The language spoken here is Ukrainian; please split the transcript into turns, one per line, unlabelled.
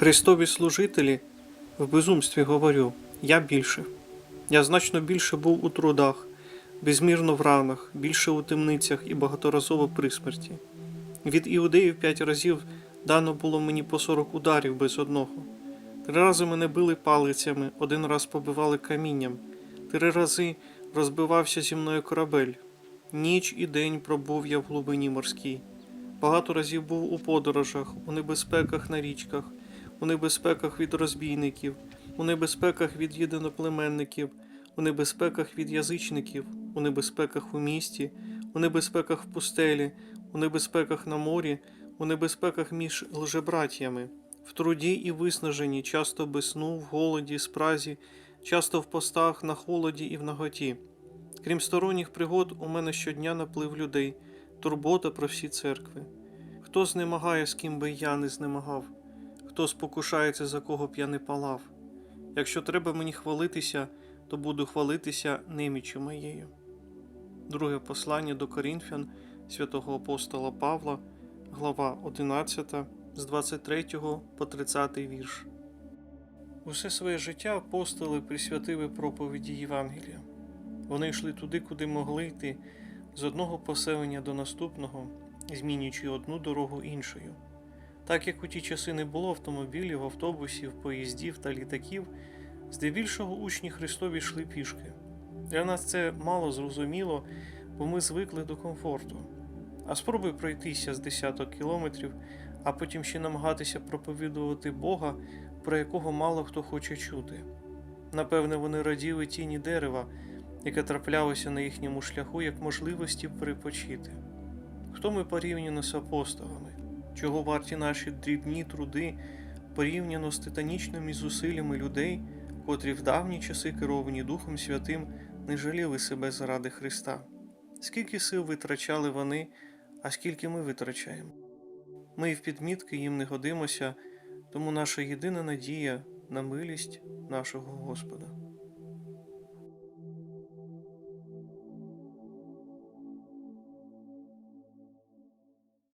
Христові служителі в безумстві говорю, я більше. Я значно більше був у трудах, безмірно в ранах, більше у темницях і багаторазово при смерті. Від іудеїв п'ять разів дано було мені по сорок ударів без одного. Три рази мене били палицями, один раз побивали камінням, три рази розбивався зі мною корабель. Ніч і день пробув я в глибині морській. Багато разів був у подорожах, у небезпеках на річках, у небезпеках від розбійників, у небезпеках від єдиноплеменників, у небезпеках від язичників, у небезпеках у місті, у небезпеках в пустелі, у небезпеках на морі, у небезпеках між лжебратіями, в труді і виснаженні, часто без сну, в голоді, спразі, часто в постах, на холоді і в наготі. Крім сторонніх пригод, у мене щодня наплив людей, турбота про всі церкви. Хто знемагає, з ким би я не знемагав, хто спокушається, за кого б я не палав. Якщо треба мені хвалитися, то буду хвалитися немічю моєю. Друге послання до Корінфян святого апостола Павла, глава 11, з 23 по 30 вірш. Усе своє життя апостоли присвятили проповіді Євангелія. Вони йшли туди, куди могли йти, з одного поселення до наступного, змінюючи одну дорогу іншою. Так як у ті часи не було автомобілів, автобусів, поїздів та літаків, здебільшого учні Христові йшли пішки. Для нас це мало зрозуміло, бо ми звикли до комфорту. А спробуй пройтися з десяток кілометрів, а потім ще намагатися проповідувати Бога, про якого мало хто хоче чути. Напевне, вони раділи тіні дерева, яке траплялося на їхньому шляху як можливості перепочити. Хто ми порівняно з апостолами? Чого варті наші дрібні труди порівняно з титанічними зусиллями людей, котрі в давні часи керовані Духом Святим не жаліли себе заради Христа? Скільки сил витрачали вони, а скільки ми витрачаємо? Ми в підмітки їм не годимося, тому наша єдина надія на милість нашого Господа.